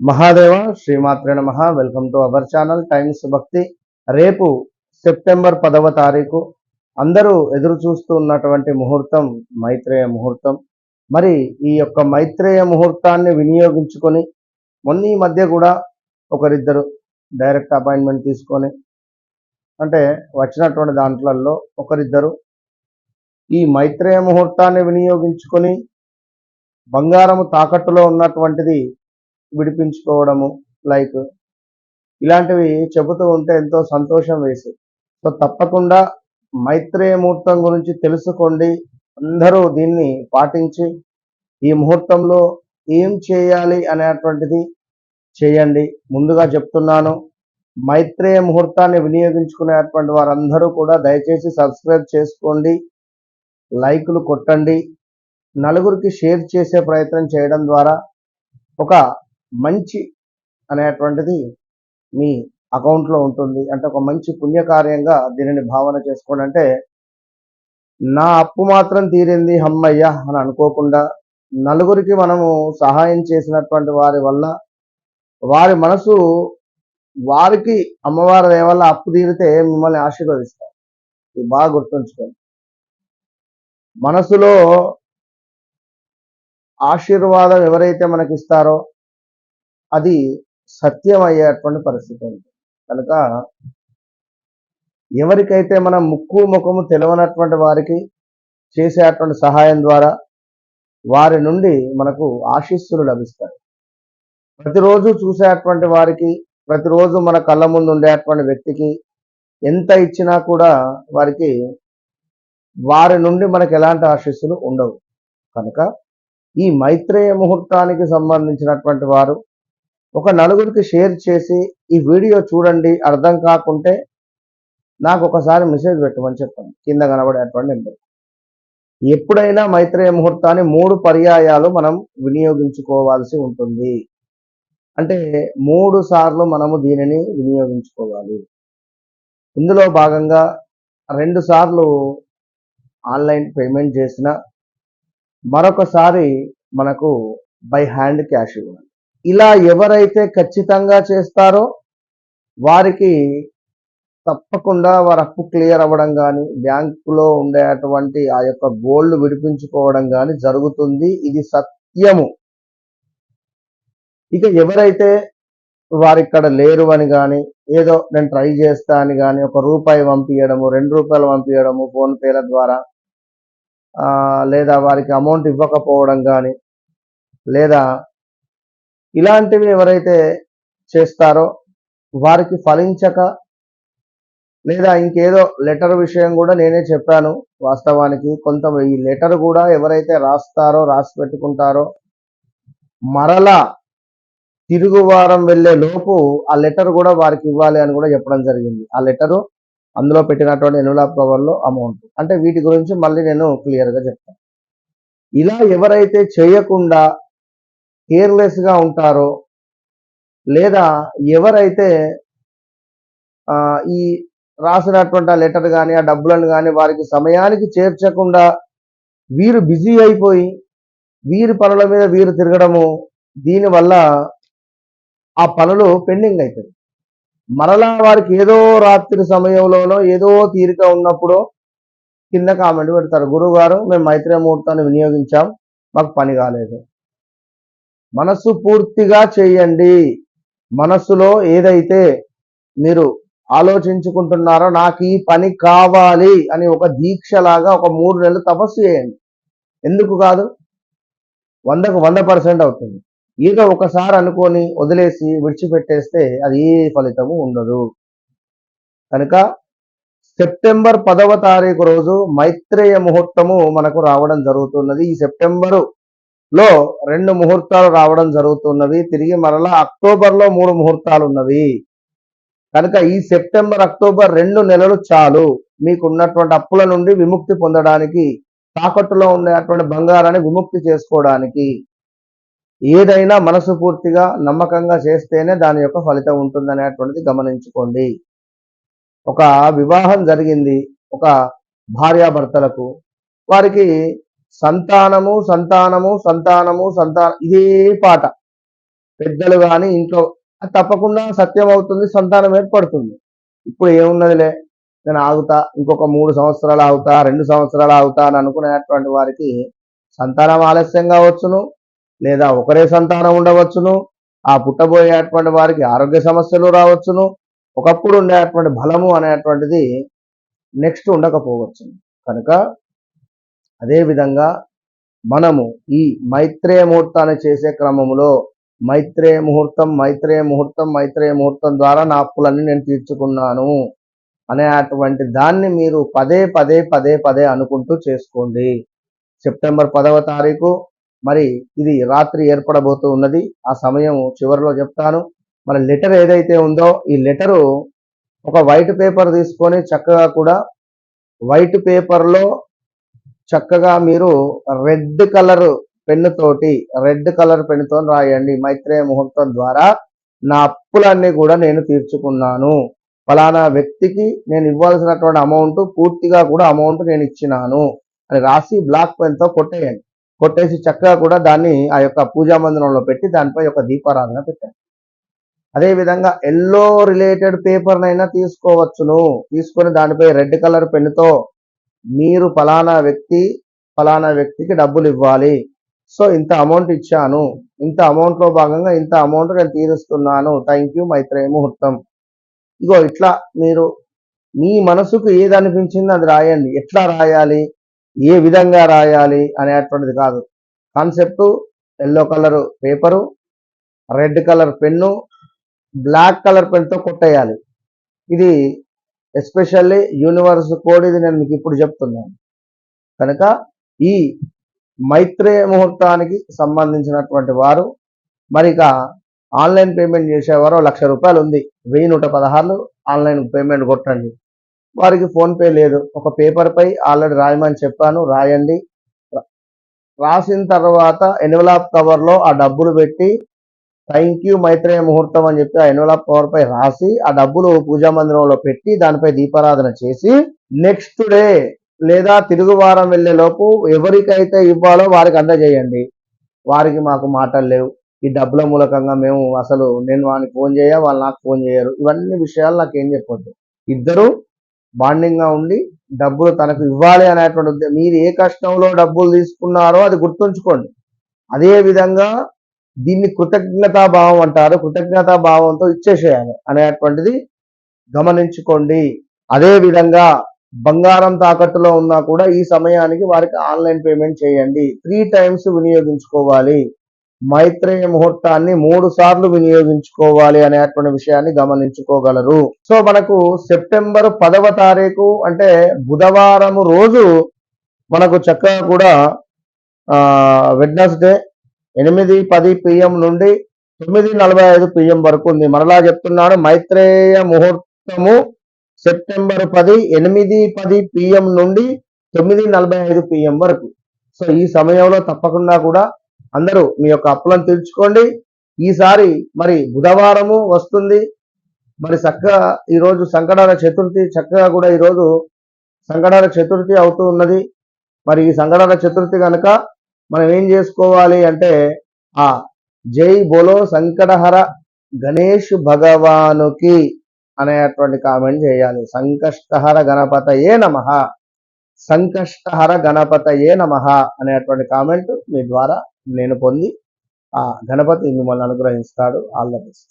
మహాదేవ శ్రీమాత్రే నమ. Welcome to our channel Times Bhakti రేపు సెప్టెంబర్ పదవ తారీఖు అందరూ ఎదురు చూస్తూ ఉన్నటువంటి ముహూర్తం మైత్రేయ ముహూర్తం. మరి ఈ యొక్క మైత్రేయ ముహూర్తాన్ని వినియోగించుకొని మొన్న ఈ మధ్య కూడా ఒకరిద్దరు డైరెక్ట్ అపాయింట్మెంట్ తీసుకొని అంటే వచ్చినటువంటి దాంట్లలో ఒకరిద్దరు ఈ మైత్రేయ ముహూర్తాన్ని వినియోగించుకొని బంగారము తాకట్టులో ఉన్నటువంటిది విడిపించుకోవడము లైక్ ఇలాంటివి చెబుతూ ఉంటే ఎంతో సంతోషం వేసి. సో తప్పకుండా మైత్రేయ ముహూర్తం గురించి తెలుసుకోండి. అందరూ దీన్ని పాటించి ఈ ముహూర్తంలో ఏం చేయాలి అనేటువంటిది చేయండి. ముందుగా చెప్తున్నాను మైత్రేయ ముహూర్తాన్ని వినియోగించుకునేటువంటి వారందరూ కూడా దయచేసి సబ్స్క్రైబ్ చేసుకోండి లైకులు కొట్టండి నలుగురికి షేర్ చేసే ప్రయత్నం చేయడం ద్వారా ఒక మంచి అనేటువంటిది మీ అకౌంట్లో ఉంటుంది. అంటే ఒక మంచి పుణ్యకార్యంగా దీనిని భావన చేసుకోండి అంటే నా అప్పు మాత్రం తీరింది హమ్మయ్య అని అనుకోకుండా నలుగురికి మనము సహాయం చేసినటువంటి వారి వల్ల వారి మనసు వారికి అమ్మవారి దయ వల్ల అప్పు తీరితే మిమ్మల్ని ఆశీర్వదిస్తారు ఇది బాగా గుర్తుంచుకోండి. మనసులో ఆశీర్వాదం ఎవరైతే మనకి ఇస్తారో అది సత్యం అయ్యేటువంటి పరిస్థితి ఉంది. కనుక ఎవరికైతే మనం ముక్కు ముఖము తెలియనటువంటి వారికి చేసేటువంటి సహాయం ద్వారా వారి నుండి మనకు ఆశీస్సులు లభిస్తాయి. ప్రతిరోజు చూసేటువంటి వారికి ప్రతిరోజు మన కళ్ళ ముందు ఉండేటువంటి వ్యక్తికి ఎంత ఇచ్చినా కూడా వారికి వారి నుండి మనకు ఎలాంటి ఆశీస్సులు ఉండవు. కనుక ఈ మైత్రేయ ముహూర్తానికి సంబంధించినటువంటి వారు ఒక నలుగురికి షేర్ చేసి ఈ వీడియో చూడండి అర్థం కాకుంటే నాకు ఒకసారి మెసేజ్ పెట్టమని చెప్పండి. కింద కనబడేటువంటి నెంబర్ ఎప్పుడైనా మైత్రేయ ముహూర్తాన్ని మూడు పర్యాయాలు మనం వినియోగించుకోవాల్సి ఉంటుంది. అంటే మూడు సార్లు మనము దీనిని వినియోగించుకోవాలి. ఇందులో భాగంగా రెండు సార్లు ఆన్లైన్ పేమెంట్ చేసిన మరొకసారి మనకు బై హ్యాండ్ క్యాష్ ఇవ్వాలి. ఇలా ఎవరైతే ఖచ్చితంగా చేస్తారో వారికి తప్పకుండా వారి అప్పు క్లియర్ అవ్వడం కానీ బ్యాంకులో ఉండేటువంటి ఆ యొక్క గోల్డ్ విడిపించుకోవడం కానీ జరుగుతుంది. ఇది సత్యము. ఇక ఎవరైతే వారు ఇక్కడ లేరు అని కానీ ఏదో నేను ట్రై చేస్తా అని కానీ ఒక రూపాయి పంపించడము రెండు రూపాయలు పంపించడము ఫోన్పేల ద్వారా లేదా వారికి అమౌంట్ ఇవ్వకపోవడం కానీ లేదా ఇలాంటివి ఎవరైతే చేస్తారో వారికి ఫలించక లేదా ఇంకేదో లెటర్ విషయం కూడా నేనే చెప్పాను వాస్తవానికి. కొంత ఈ లెటర్ కూడా ఎవరైతే రాస్తారో రాసి పెట్టుకుంటారో మరలా తిరుగు వారం వెళ్ళే లోపు ఆ లెటర్ కూడా వారికి ఇవ్వాలి అని కూడా చెప్పడం జరిగింది. ఆ లెటరు అందులో పెట్టినటువంటి ఎన్వలాప్ కవర్లో అమౌంట్. అంటే వీటి గురించి మళ్ళీ నేను క్లియర్గా చెప్తాను. ఇలా ఎవరైతే చేయకుండా కేర్లెస్గా ఉంటారో లేదా ఎవరైతే ఈ రాసినటువంటి ఆ లెటర్ కానీ ఆ డబ్బులను కానీ వారికి సమయానికి చేర్చకుండా వీరు బిజీ అయిపోయి వీరి పనుల మీద వీరు తిరగడము దీనివల్ల ఆ పనులు పెండింగ్ అవుతుంది మరలా వారికి ఏదో రాత్రి సమయంలోనో ఏదో తీరిక ఉన్నప్పుడు కింద కామెంట్ పెడతారు. గురువు గారు మేము మైత్రి ముహూర్తాన్ని వినియోగించాం మాకు పని కాలేదు. మనస్సు పూర్తిగా చేయండి. మనస్సులో ఏదైతే మీరు ఆలోచించుకుంటున్నారో నాకు ఈ పని కావాలి అని ఒక దీక్షలాగా ఒక మూడు నెలలు తపస్సు చేయండి. ఎందుకు కాదు? వందకు వంద పర్సెంట్ అవుతుంది. ఈగ ఒకసారి అనుకొని వదిలేసి విడిచిపెట్టేస్తే అది ఏ ఫలితము ఉండదు. కనుక సెప్టెంబర్ పదవ తారీఖు రోజు మైత్రేయ ముహూర్తము మనకు రావడం జరుగుతున్నది. ఈ సెప్టెంబరు లో రెండు ముహూర్తాలు రావడం జరుగుతున్నవి. తిరిగి మరలా అక్టోబర్లో మూడు ముహూర్తాలు ఉన్నవి కనుక ఈ సెప్టెంబర్ అక్టోబర్ రెండు నెలలు చాలు. మీకు ఉన్నటువంటి అప్పుల నుండి విముక్తి పొందడానికి తాకట్టులో ఉన్నటువంటి బంగారాన్ని విముక్తి చేసుకోవడానికి ఏదైనా మనసు పూర్తిగా నమ్మకంగా చేస్తేనే దాని యొక్క ఫలితం ఉంటుందనేటువంటిది గమనించుకోండి. ఒక వివాహం జరిగింది. ఒక భార్యాభర్తలకు వారికి సంతానము సంతానము సంతానము సంతానం ఇదే పాట. పెద్దలు కానీ ఇంట్లో తప్పకుండా సత్యం అవుతుంది సంతానం ఏర్పడుతుంది ఇప్పుడు ఏమున్నదిలే? నేను ఆగుతా ఇంకొక మూడు సంవత్సరాలు ఆగుతా రెండు సంవత్సరాలు ఆగుతా అని అనుకునేటువంటి వారికి సంతానం ఆలస్యంగా వచ్చును లేదా ఒకరే సంతానం ఉండవచ్చును ఆ పుట్టబోయేటువంటి వారికి ఆరోగ్య సమస్యలు రావచ్చును ఒకప్పుడు ఉండేటువంటి బలము అనేటువంటిది నెక్స్ట్ ఉండకపోవచ్చు కనుక అదేవిధంగా మనము ఈ మైత్రేయ ముహూర్తాన్ని చేసే క్రమంలో మైత్రేయ ముహూర్తం మైత్రేయ ముహూర్తం మైత్రేయ ముహూర్తం ద్వారా నా అప్పులన్నీ నేను తీర్చుకున్నాను అనే అటువంటి దాన్ని మీరు పదే పదే పదే పదే అనుకుంటూ చేసుకోండి. సెప్టెంబర్ పదవ తారీఖు మరి ఇది రాత్రి ఏర్పడబోతూ ఉన్నది. ఆ సమయం చివరిలో చెప్తాను. మరి లెటర్ ఏదైతే ఉందో ఈ లెటరు ఒక వైట్ పేపర్ తీసుకొని చక్కగా కూడా వైట్ పేపర్లో చక్కగా మీరు రెడ్ కలర్ పెన్ను తోటి రెడ్ కలర్ పెన్నుతో రాయండి. మైత్రేయ ముహూర్తం ద్వారా నా అప్పులన్నీ కూడా నేను తీర్చుకున్నాను. ఫలానా వ్యక్తికి నేను ఇవ్వాల్సినటువంటి అమౌంట్ పూర్తిగా కూడా అమౌంట్ నేను ఇచ్చినాను అని రాసి బ్లాక్ పెన్తో కొట్టేయండి. కొట్టేసి చక్కగా కూడా దాన్ని ఆ యొక్క పూజా మందిరంలో పెట్టి దానిపై ఒక దీపారాధన పెట్టండి. అదేవిధంగా ఎల్లో రిలేటెడ్ పేపర్నైనా తీసుకోవచ్చును. తీసుకొని దానిపై రెడ్ కలర్ పెన్నుతో మీరు ఫలానా వ్యక్తి ఫలానా వ్యక్తికి డబ్బులు ఇవ్వాలి. సో ఇంత అమౌంట్ ఇచ్చాను. ఇంత అమౌంట్లో భాగంగా ఇంత అమౌంట్ నేను తీరుస్తున్నాను. థ్యాంక్ యూ మైత్రేయ ముహూర్తం. ఇగో ఇట్లా మీరు మీ మనసుకు ఏది అనిపించిందో అది రాయండి. ఎట్లా రాయాలి? ఏ విధంగా రాయాలి? అనేటువంటిది కాదు. Concept yellow colour paper red colour pen black colour పెన్తో కొట్టేయాలి. ఇది ఎస్పెషల్లీ యూనివర్స్ కోడ్ ఇది నేను మీకు ఇప్పుడు చెప్తున్నాను. కనుక ఈ మైత్రేయ ముహూర్తానికి సంబంధించినటువంటి వారు మరి ఆన్లైన్ పేమెంట్ చేసేవారు లక్ష రూపాయలు ఉంది. వెయ్యి నూట పదహారులు ఆన్లైన్ పేమెంట్ కొట్టండి. వారికి ఫోన్పే లేదు. ఒక పేపర్పై ఆల్రెడీ రాయమని చెప్పాను. రాయండి. రాసిన తర్వాత ఎన్వలాప్ కవర్లో ఆ డబ్బులు పెట్టి థ్యాంక్ యూ మైత్రేయ ముహూర్తం అని చెప్పి ఆ ఎన్వలాప్ కవర్ పై రాసి ఆ డబ్బులు పూజా మందిరంలో పెట్టి దానిపై దీపారాధన చేసి నెక్స్ట్ డే లేదా తిరుగువారం వారం లోపు ఎవరికైతే ఇవ్వాలో వారికి అందజేయండి. వారికి మాకు మాటలు లేవు. ఈ డబ్బుల మూలకంగా మేము అసలు నేను వానికి ఫోన్ చేయ వాళ్ళు నాకు ఫోన్ చేయరు. ఇవన్నీ విషయాలు నాకు ఏం చెప్పొద్దు. ఇద్దరు బాండింగ్గా ఉండి డబ్బులు తనకు ఇవ్వాలి అనేటువంటి మీరు ఏ కష్టంలో డబ్బులు తీసుకున్నారో అది గుర్తుంచుకోండి. అదే విధంగా దీన్ని కృతజ్ఞతా భావం అంటారు. కృతజ్ఞతా భావంతో ఇచ్చేసేయాలి అనేటువంటిది గమనించుకోండి. అదే విధంగా బంగారం తాకట్టులో ఉన్నా కూడా ఈ సమయానికి వారికి ఆన్లైన్ పేమెంట్ చేయండి. త్రీ టైమ్స్ వినియోగించుకోవాలి. మైత్రేయ ముహూర్తాన్ని మూడు సార్లు వినియోగించుకోవాలి అనేటువంటి విషయాన్ని గమనించుకోగలరు. సో మనకు సెప్టెంబర్ పదవ తారీఖు అంటే బుధవారం రోజు మనకు చక్కగా కూడా వెడ్నెస్డే ఎనిమిది పది పిఎం నుండి తొమ్మిది నలభై ఐదు పిఎం వరకు ఉంది. మరలా చెప్తున్నాను మైత్రేయ ముహూర్తము సెప్టెంబర్ పది ఎనిమిది పది పిఎం నుండి తొమ్మిది నలభై ఐదు పిఎం వరకు. సో ఈ సమయంలో తప్పకుండా కూడా అందరూ మీ యొక్క అప్పులను తీర్చుకోండి. ఈసారి మరి బుధవారము వస్తుంది. మరి చక్కగా ఈరోజు సంకటాల చతుర్థి చక్కగా కూడా ఈరోజు సంకటాల చతుర్థి అవుతూ ఉన్నది. మరి ఈ సంకటాల చతుర్థి కనుక మనం ఏం చేసుకోవాలి అంటే ఆ జై బోలో సంకటహర గణేష్ భగవానుకి అనేటువంటి కామెంట్ చేయాలి. సంకష్టహర గణపతయే నమ. సంకష్టహర గణపతయే నమ అనేటువంటి కామెంట్ మీ ద్వారా నేను పొంది ఆ గణపతి మిమ్మల్ని అనుగ్రహిస్తాడు. All the best.